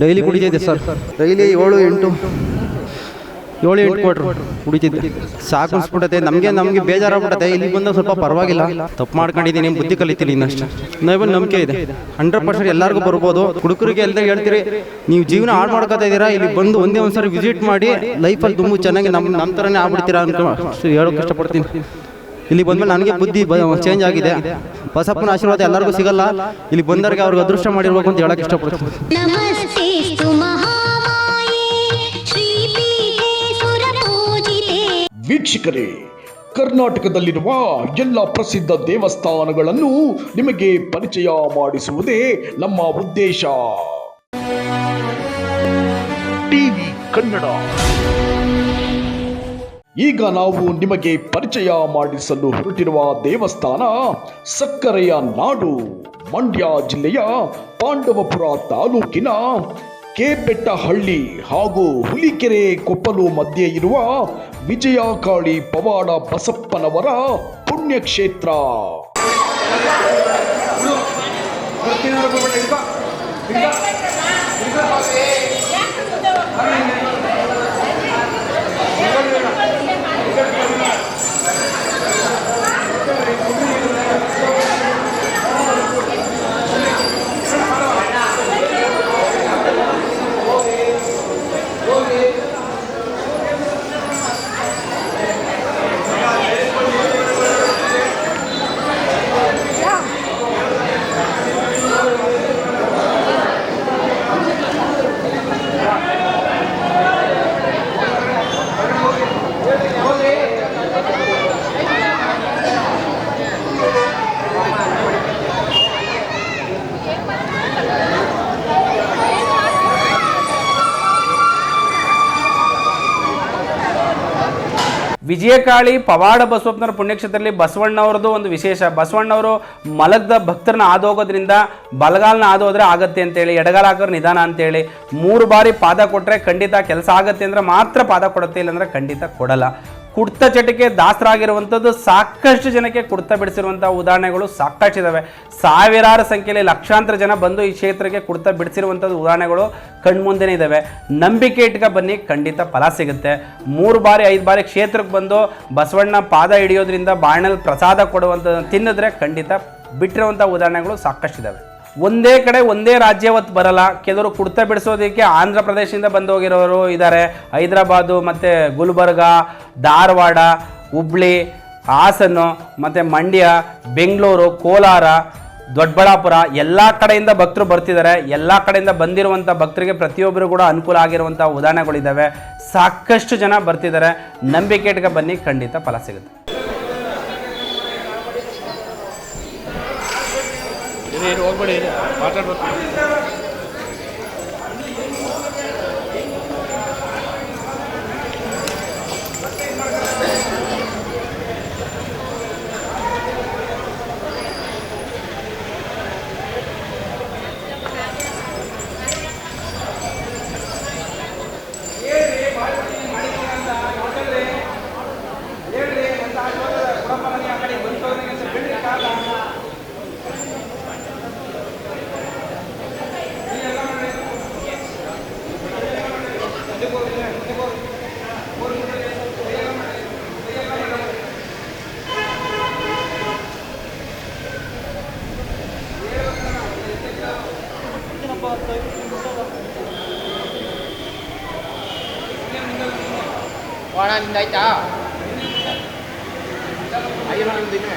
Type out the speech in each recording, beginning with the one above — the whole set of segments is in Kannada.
Daily ಕುಡಿತಿದ್ದೆ sir. ಡೈಲಿ ಏಳು ಎಂಟು. ಏಳು ಎಂಟು ಕೊಟ್ರು ಕುಡಿತಿದ್ದೆ ಸಾಕು ಅನ್ಸ್ಬಿಟ್ಟತೆ ನಮಗೆ ನಮಗೆ ಬೇಜಾರಾಗ್ಬಿಟ್ಟತೆ ಇಲ್ಲಿ ಬಂದಾಗ ಸ್ವಲ್ಪ ಪರವಾಗಿಲ್ಲ. ತಪ್ಪು ಮಾಡ್ಕೊಂಡಿದ್ದೀನಿ ಬುದ್ಧಿ ಕಲಿತೀನಿ ಇನ್ನಷ್ಟು. ನಾವ್ ನಂಬಿಕೆ ಇದೆ. ಹಂಡ್ರೆಡ್ ಪರ್ಸೆಂಟ್ ಎಲ್ಲರಿಗೂ ಬರ್ಬೋದು. ಹುಡುಗರಿಗೆ ಎಲ್ಲರೂ ಹೇಳ್ತೀರಿ. ನೀವು ಜೀವನ ಹಾಳು ಮಾಡ್ಕೊತಾ ಇದ್ದೀರಾ? ಇಲ್ಲಿ ಬಂದು ಒಂದೇ ಒಂದು ಸಾರಿ ವಿಸಿಟ್ ಮಾಡಿ ಲೈಫಲ್ಲಿ ತುಂಬ ಚೆನ್ನಾಗಿ ನಮ್ಮ ನಮ್ಮ ಥರನೇ ಆಗ್ಬಿಡ್ತೀರಾ ಅಂತ ಹೇಳೋಕೆ ಇಷ್ಟಪಡ್ತೀನಿ. ಇಲ್ಲಿ ಬಂದಮೇಲೆ ನನಗೆ ಬುದ್ಧಿ ಚೇಂಜ್ ಆಗಿದೆ. ಬಸಪ್ಪನ ಆಶೀರ್ವಾದ ಎಲ್ಲರಿಗೂ ಸಿಗಲ್ಲ. ಇಲ್ಲಿ ಬಂದವರಿಗೆ ಅವ್ರಿಗೆ ಅದೃಷ್ಟ ಮಾಡಿರ್ಬೇಕು ಅಂತ ಹೇಳಕ್ಕೆ ಇಷ್ಟಪಡ್ತೀನಿ. ವೀಕ್ಷಕರೇ ಕರ್ನಾಟಕದಲ್ಲಿರುವ ಎಲ್ಲ ಪ್ರಸಿದ್ಧ ದೇವಸ್ಥಾನಗಳನ್ನು ನಿಮಗೆ ಪರಿಚಯ ಮಾಡಿಸುವುದೇ ನಮ್ಮ ಉದ್ದೇಶ. ಟಿವಿ ಕನ್ನಡ. ಈಗ ನಾವು ನಿಮಗೆ ಪರಿಚಯ ಮಾಡಿಸಲು ಹೊರಟಿರುವ ದೇವಸ್ಥಾನ ಸಕ್ಕರೆಯ ನಾಡು ಮಂಡ್ಯ ಜಿಲ್ಲೆಯ ಪಾಂಡವಪುರ ತಾಲೂಕಿನ ಕೆಬೆಟ್ಟಹಳ್ಳಿ ಹಾಗೂ ಹುಲಿಕೆರೆ ಕೊಪ್ಪಲು ಮಧ್ಯೆ ಇರುವ ವಿಜಯಕಾಳಿ ಪವಾಡ ಬಸಪ್ಪನವರ ಪುಣ್ಯಕ್ಷೇತ್ರ. ವಿಜಯಕಾಳಿ ಪವಾಡ ಬಸವಪ್ಪನವರ ಪುಣ್ಯಕ್ಷೇತ್ರದಲ್ಲಿ ಬಸವಣ್ಣವ್ರದ್ದು ಒಂದು ವಿಶೇಷ. ಬಸವಣ್ಣವರು ಮಲಗದ ಭಕ್ತರನ್ನ ಆದೋಗೋದ್ರಿಂದ ಬಲಗಾಲನ ಆದೋದ್ರೆ ಆಗತ್ತೆ ಅಂತೇಳಿ, ಎಡಗಾಲ ಹಾಕೋರು ನಿಧಾನ ಅಂತೇಳಿ, ಮೂರು ಬಾರಿ ಪಾದ ಕೊಟ್ಟರೆ ಖಂಡಿತ ಕೆಲಸ ಆಗತ್ತೆ ಅಂದರೆ ಮಾತ್ರ ಪಾದ ಕೊಡುತ್ತೆ, ಇಲ್ಲಾಂದರೆ ಖಂಡಿತ ಕೊಡಲ್ಲ. ಕುಡ್ತ ಚಟಕ್ಕೆ ದಾಸರಾಗಿರುವಂಥದ್ದು ಸಾಕಷ್ಟು ಜನಕ್ಕೆ ಕುಡ್ತ ಬಿಡಿಸಿರುವಂಥ ಉದಾಹರಣೆಗಳು ಸಾಕಷ್ಟಿದ್ದಾವೆ ಸಾವಿರಾರು ಸಂಖ್ಯೆಯಲ್ಲಿ ಲಕ್ಷಾಂತರ ಜನ ಬಂದು ಈ ಕ್ಷೇತ್ರಕ್ಕೆ ಕುಡ್ತ ಬಿಡಿಸಿರುವಂಥದ್ದು ಉದಾಹರಣೆಗಳು ಕಣ್ಮುಂದೆನೇ ಇದ್ದಾವೆ ನಂಬಿಕೆ ಇಟ್ಕ ಬನ್ನಿ, ಖಂಡಿತ ಫಲ ಸಿಗುತ್ತೆ. ಮೂರು ಬಾರಿ, ಐದು ಬಾರಿ ಕ್ಷೇತ್ರಕ್ಕೆ ಬಂದು ಬಸವಣ್ಣ ಪಾದ ಹಿಡಿಯೋದ್ರಿಂದ ಬಾಣಲ್ಲಿ ಪ್ರಸಾದ ಕೊಡುವಂಥದ್ದು ತಿನ್ನಿದ್ರೆ ಖಂಡಿತ ಬಿಟ್ಟಿರುವಂಥ ಉದಾಹರಣೆಗಳು ಸಾಕಷ್ಟಿದ್ದಾವೆ ಒಂದೇ ಕಡೆ ಒಂದೇ ರಾಜ್ಯ ಹೊತ್ತು ಬರಲ್ಲ. ಕೆಲವರು ಕುಡ್ತ ಬಿಡಿಸೋದಕ್ಕೆ ಆಂಧ್ರ ಪ್ರದೇಶದಿಂದ ಬಂದು ಹೋಗಿರೋರು ಇದ್ದಾರೆ ಹೈದರಾಬಾದು, ಮತ್ತು ಗುಲ್ಬರ್ಗ, ಧಾರವಾಡ, ಹುಬ್ಳಿ, ಹಾಸನ, ಮತ್ತು ಮಂಡ್ಯ, ಬೆಂಗಳೂರು, ಕೋಲಾರ ದೊಡ್ಡಬಳ್ಳಾಪುರ ಎಲ್ಲ ಕಡೆಯಿಂದ ಭಕ್ತರು ಬರ್ತಿದ್ದಾರೆ. ಎಲ್ಲ ಕಡೆಯಿಂದ ಬಂದಿರುವಂಥ ಭಕ್ತರಿಗೆ ಪ್ರತಿಯೊಬ್ಬರು ಕೂಡ ಅನುಕೂಲ ಆಗಿರುವಂಥ ಉದಾಹರಣೆಗಳಿದ್ದಾವೆ ಸಾಕಷ್ಟು ಜನ ಬರ್ತಿದ್ದಾರೆ. ನಂಬಿಕೆ ಬನ್ನಿ, ಖಂಡಿತ ಫಲ ಸಿಗುತ್ತೆ. ಹೋಗ್ಬೇಡಿ ಮಾತಾಡ್ಬೇಕು ಒಣ ನಿಂದಾಯ್ತಾ ಆಗಿಲ್ಲ ನಿಂದಿನೇ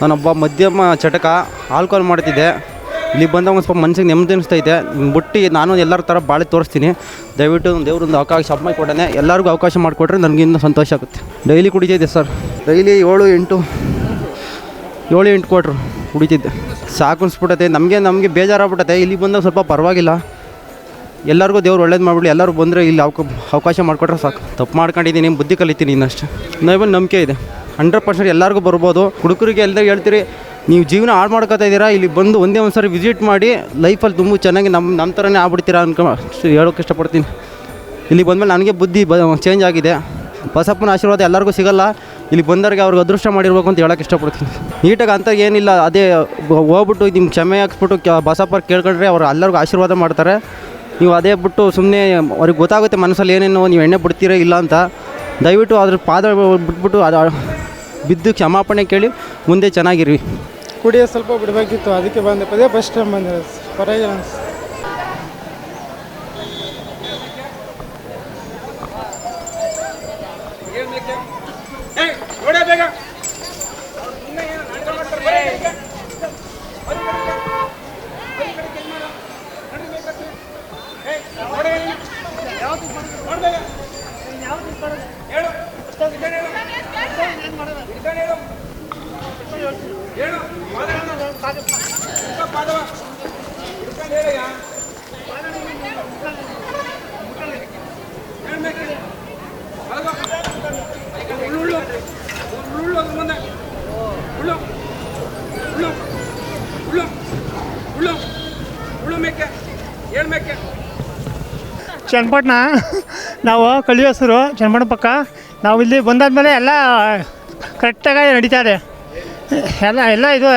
ನಾನೊಬ್ಬ ಮಧ್ಯಮ ಚಟಕ ಆಲ್ಕೋಲ್ ಮಾಡ್ತಿದ್ದೆ ಇಲ್ಲಿ ಬಂದಾಗ ಒಂದು ಸ್ವಲ್ಪ ಮನ್ಸಿಗೆ ನೆಮ್ಮದಿ ಅನಿಸ್ತೈತೆ. ಬುಟ್ಟಿ ನಾನು ಎಲ್ಲರ ಥರ ಬಾಳೆ ತೋರಿಸ್ತೀನಿ. ದಯವಿಟ್ಟು ದೇವ್ರೊಂದು ಅವಕಾಶ ಅಮ್ಮ ಕೊಡೋಣ ಎಲ್ಲರಿಗೂ ಅವಕಾಶ ಮಾಡಿಕೊಟ್ರೆ ನನಗಿನ್ನೂ ಸಂತೋಷ ಆಗುತ್ತೆ. Daily ಕುಡಿತೈತೆ sir. ಡೈಲಿ ಏಳು ಎಂಟು. ಏಳು ಎಂಟು ಕೊಟ್ರು ಕುಡಿತಿದ್ದೆ ಸಾಕು ಅನ್ಸ್ಬಿಟ್ಟತೆ ನಮಗೆ ನಮಗೆ ಬೇಜಾರಾಗ್ಬಿಟ್ಟತೆ ಇಲ್ಲಿ ಬಂದಾಗ ಸ್ವಲ್ಪ ಪರವಾಗಿಲ್ಲ. ಎಲ್ಲರಿಗೂ ದೇವ್ರು ಒಳ್ಳೇದು ಮಾಡಿಬಿಡಿ. ಎಲ್ಲರೂ ಬಂದರೆ ಇಲ್ಲಿ ಅವಕ, ಅವಕಾಶ ಮಾಡಿಕೊಟ್ರೆ ಸಾಕು. ತಪ್ಪು ಮಾಡ್ಕೊಂಡಿದ್ದೀನಿ, ಬುದ್ಧಿ ಕಲಿತೀನಿ ಇನ್ನಷ್ಟು. ನಾವೇ ನಂಬಿಕೆ ಇದೆ. ಹಂಡ್ರೆಡ್ ಪರ್ಸೆಂಟ್ ಎಲ್ಲರಿಗೂ ಬರ್ಬೋದು. ಹುಡುಗರಿಗೆ ಎಲ್ಲ ಹೇಳ್ತೀರಿ, ನೀವು ಜೀವನ ಹಾಳು ಮಾಡ್ಕೊತಾ ಇದ್ದೀರಾ? ಇಲ್ಲಿ ಬಂದು ಒಂದೇ ಒಂದು ಸಾರಿ ವಿಸಿಟ್ ಮಾಡಿ ಲೈಫಲ್ಲಿ ತುಂಬ ಚೆನ್ನಾಗಿ ನಮ್ಮ ನಮ್ಮ ಥರನೇ ಆಗ್ಬಿಡ್ತೀರಾ ಅನ್ಕೊ, ಹೇಳೋಕೆ ಇಷ್ಟಪಡ್ತೀನಿ. ಇಲ್ಲಿ ಬಂದಮೇಲೆ ನನಗೆ ಬುದ್ಧಿ ಬ ಚೇಂಜ್ ಆಗಿದೆ. ಬಸಪ್ಪನ ಆಶೀರ್ವಾದ ಎಲ್ಲರಿಗೂ ಸಿಗಲ್ಲ. ಇಲ್ಲಿ ಬಂದವ್ರಿಗೆ ಅವ್ರಿಗೆ ಅದೃಷ್ಟ ಮಾಡಿರ್ಬೇಕು ಅಂತ ಹೇಳಕ್ಕೆ ಇಷ್ಟಪಡ್ತೀನಿ. ನೀಟಾಗಿ ಅಂತ ಏನಿಲ್ಲ, ಅದೇ ಹೋಗ್ಬಿಟ್ಟು ನಿಮ್ಮ ಕ್ಷಮೆ ಹಾಕ್ಸ್ಬಿಟ್ಟು ಕ ಬಸಪ್ಪ ಕೇಳ್ಕೊಂಡ್ರೆ ಅವ್ರು ಎಲ್ಲರಿಗೂ ಆಶೀರ್ವಾದ ಮಾಡ್ತಾರೆ. ನೀವು ಅದೇ ಬಿಟ್ಟು ಸುಮ್ಮನೆ ಅವ್ರಿಗೆ ಗೊತ್ತಾಗುತ್ತೆ ಮನಸ್ಸಲ್ಲಿ ಏನೇನು ನೀವು ಎಣ್ಣೆ ಬಿಡ್ತೀರಾ ಇಲ್ಲ ಅಂತ. ದಯವಿಟ್ಟು ಅದ್ರ ಪಾದ ಬಿಟ್ಬಿಟ್ಟು ಅದು ಬಿದ್ದು ಕ್ಷಮಾಪಣೆ ಕೇಳಿ ಮುಂದೆ ಚೆನ್ನಾಗಿರಿ ಕುಡಿಯೋ ಸ್ವಲ್ಪ ಬಿಡಬೇಕಿತ್ತು, ಅದಕ್ಕೆ ಬಂದೆ. ಪದೇ ಫಸ್ಟ್ ಟೈಮ್ ಬಂದೆ ಪರವಾಗಿಲ್ಲ ಚನ್ನಪಟ್ಟಣ. ನಾವು ಕಳಿಯೋಸರು ಚನ್ನಪಟ್ಟಣ ಪಕ್ಕ. ನಾವು ಇಲ್ಲಿ ಬಂದಾದ್ಮೇಲೆ ಎಲ್ಲ ಕರೆಕ್ಟಾಗಿ ನಡೀತಾ ಇದೆ. ಎಲ್ಲ ಎಲ್ಲ ಇದು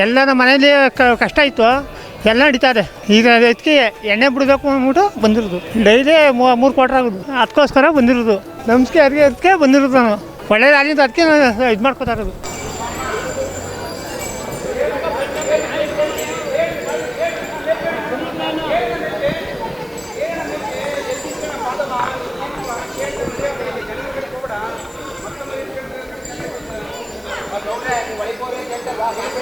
ಎಲ್ಲ ನಮ್ಮ ಮನೇಲಿ ಕಷ್ಟ ಇತ್ತು. ಎಲ್ಲ ನಡೀತಾ ಇದೆ. ಈಗ ಅದಕ್ಕೆ ಎಣ್ಣೆ ಬಿಡಬೇಕು ಅಂದ್ಬಿಟ್ಟು ಬಂದಿರೋದು. ಡೈಲಿ ಮೂರು ಕ್ವಾರ್ಟರ್ ಆಗೋದು. ಅದಕ್ಕೋಸ್ಕರ ಬಂದಿರೋದು. ನಮಸ್ಕೆ, ಅದಕ್ಕೆ ಅದಕ್ಕೆ ಬಂದಿರೋದು ನಾನು. ಒಳ್ಳೇದಾಗಿದ್ದು ಅದಕ್ಕೆ ನಾನು ಇದು ಮಾಡ್ಕೋತಾ ಇರೋದು. ¡Vamos!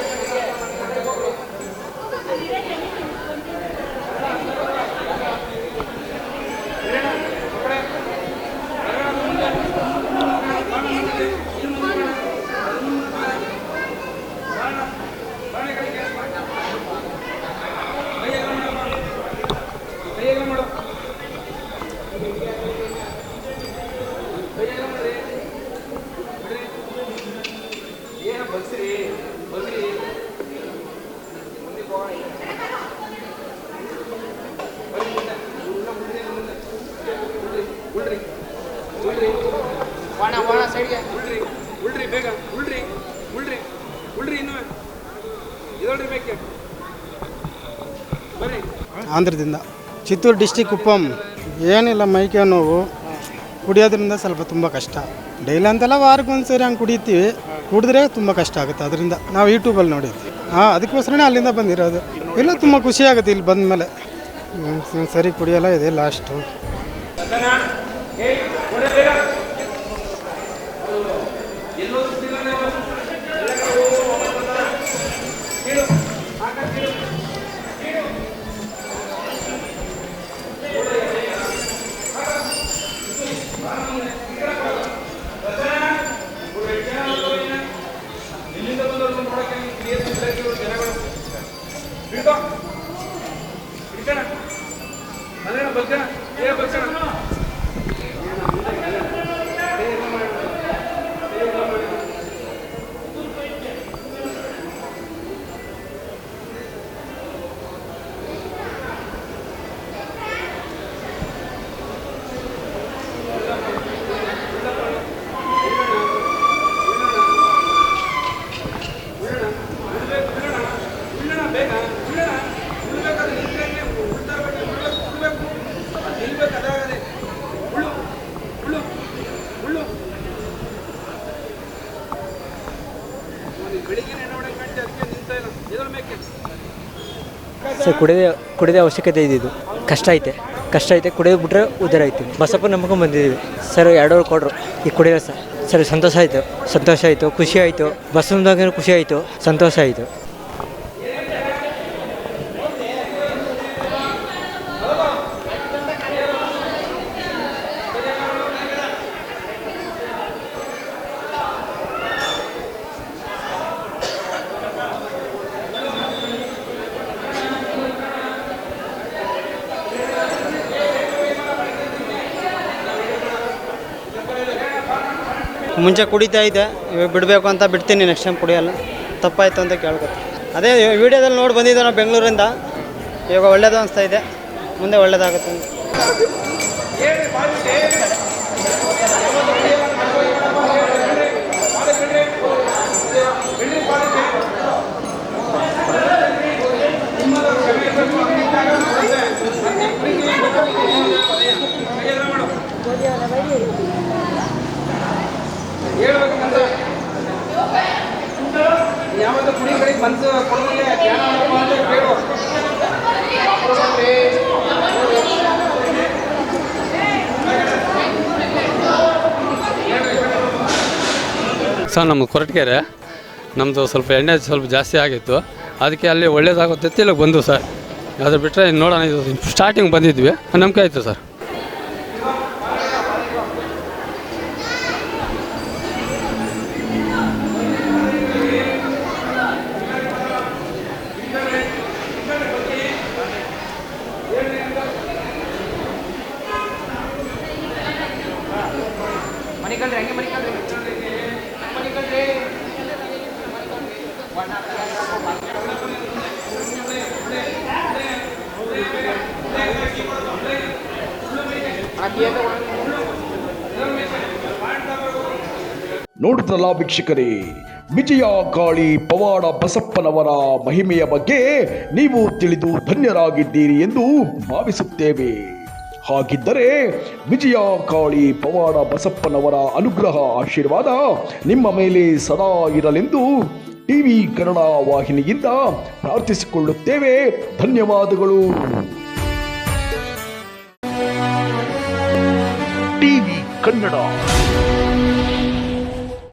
ಆಂಧ್ರದಿಂದ. ಚಿತ್ತೂರು ಡಿಸ್ಟಿಕ್ ಕುಪ್ಪಂ ಏನಿಲ್ಲ ಮೈಕೆ ನೋವು. ಕುಡಿಯೋದ್ರಿಂದ ಸ್ವಲ್ಪ ತುಂಬ ಕಷ್ಟ. ಡೈಲಿ ಅಂತೆಲ್ಲ ವಾರಕ್ಕೆ ಒಂದು ಸರಿ ಹಂಗೆ ಕುಡಿತೀವಿ. ಕುಡಿದ್ರೆ ತುಂಬ ಕಷ್ಟ ಆಗುತ್ತೆ. ಅದರಿಂದ ನಾವು ಯೂಟ್ಯೂಬಲ್ಲಿ ನೋಡಿದ್ವಿ ಹಾಂ, ಅದಕ್ಕೋಸ್ಕರನೇ ಅಲ್ಲಿಂದ ಬಂದಿರೋದು. ಇಲ್ಲ ತುಂಬ ಖುಷಿ ಆಗುತ್ತೆ ಇಲ್ಲಿ ಬಂದ ಮೇಲೆ ಸರಿ ಕುಡಿಯೋಲ್ಲ, ಇದೆ ಲಾಸ್ಟು ಸರ್ ಕುಡಿದ ಕುಡಿದ ಅವಶ್ಯಕತೆ ಇದ್ದಿದ್ದು ಕಷ್ಟ ಐತೆ. ಕಷ್ಟ ಐತೆ ಕುಡಿದು ಬಿಟ್ರೆ ಉದ್ದಾರ ಐತಿ. ಬಸಪ್ಪ ನಂಬ್ಕೊಂಡು ಬಂದಿದ್ದೀವಿ ಸರ್, ಎರಡೂವರೆ ಕೊಡ್ರು ಈಗ ಕುಡಿಯೋ ಸರ್. ಸರ್, ಸಂತೋಷ ಆಯಿತು. ಸಂತೋಷ ಆಯಿತು. ಖುಷಿ ಆಯಿತು. ಬಸ್ಸಿನ ಖುಷಿ ಆಯಿತು. ಸಂತೋಷ ಆಯಿತು. ಮುಂಚೆ ಕುಡಿತಾ ಇದ್ದೆ, ಇವಾಗ ಬಿಡಬೇಕು ಅಂತ ಬಿಡ್ತೀನಿ ನೆಕ್ಸ್ಟ್ ಟೈಮ್ ಕುಡಿಯಲ್ಲ. ತಪ್ಪಾಯ್ತು ಅಂತ ಕೇಳ್ಕೊತೀನಿ ಅದೇ ವಿಡಿಯೋದಲ್ಲಿ ನೋಡಿ ಬಂದಿದ್ದೆ ನಾವು ಬೆಂಗಳೂರಿಂದ, ಇವಾಗ ಒಳ್ಳೇದು ಅನಿಸ್ತಾ ಇದೆ, ಮುಂದೆ ಒಳ್ಳೇದಾಗುತ್ತೆ ಸರ್, ನಮ್ಮ ಕೊರಟಗೆರೆ ನಮ್ಮದು ಸ್ವಲ್ಪ ಎಣ್ಣೆ ಸ್ವಲ್ಪ ಜಾಸ್ತಿ ಆಗಿತ್ತು. ಅದಕ್ಕೆ ಅಲ್ಲಿ ಒಳ್ಳೇದಾಗುತ್ತೆ ಇಲ್ಲ ಬಂದು ಸರ್. ಅದು ಬಿಟ್ಟರೆ ನೋಡೋಣ, ಇದು ಸ್ಟಾರ್ಟಿಂಗ್ ಬಂದಿದ್ವಿ. ನಂಬಿಕೆ ಆಯಿತು ಸರ್. ನೋಡಿದ್ರಲ್ಲ ವೀಕ್ಷಕರೇ, ವಿಜಯ ಕಾಳಿ ಪವಾಡ ಬಸಪ್ಪನವರ ಮಹಿಮೆಯ ಬಗ್ಗೆ ನೀವು ತಿಳಿದು ಧನ್ಯರಾಗಿದ್ದೀರಿ ಎಂದು ಭಾವಿಸುತ್ತೇವೆ. ಹಾಗಿದ್ದರೆ ವಿಜಯ ಕಾಳಿ ಪವಾಡ ಬಸಪ್ಪನವರ ಅನುಗ್ರಹ, ಆಶೀರ್ವಾದ ನಿಮ್ಮ ಮೇಲೆ ಸದಾ ಇರಲೆಂದು ಟಿವಿ ಕನ್ನಡ ವಾಹಿನಿಯಿಂದ ಪ್ರಾರ್ಥಿಸಿಕೊಳ್ಳುತ್ತೇವೆ. ಧನ್ಯವಾದಗಳು. ಟಿವಿ ಕನ್ನಡ.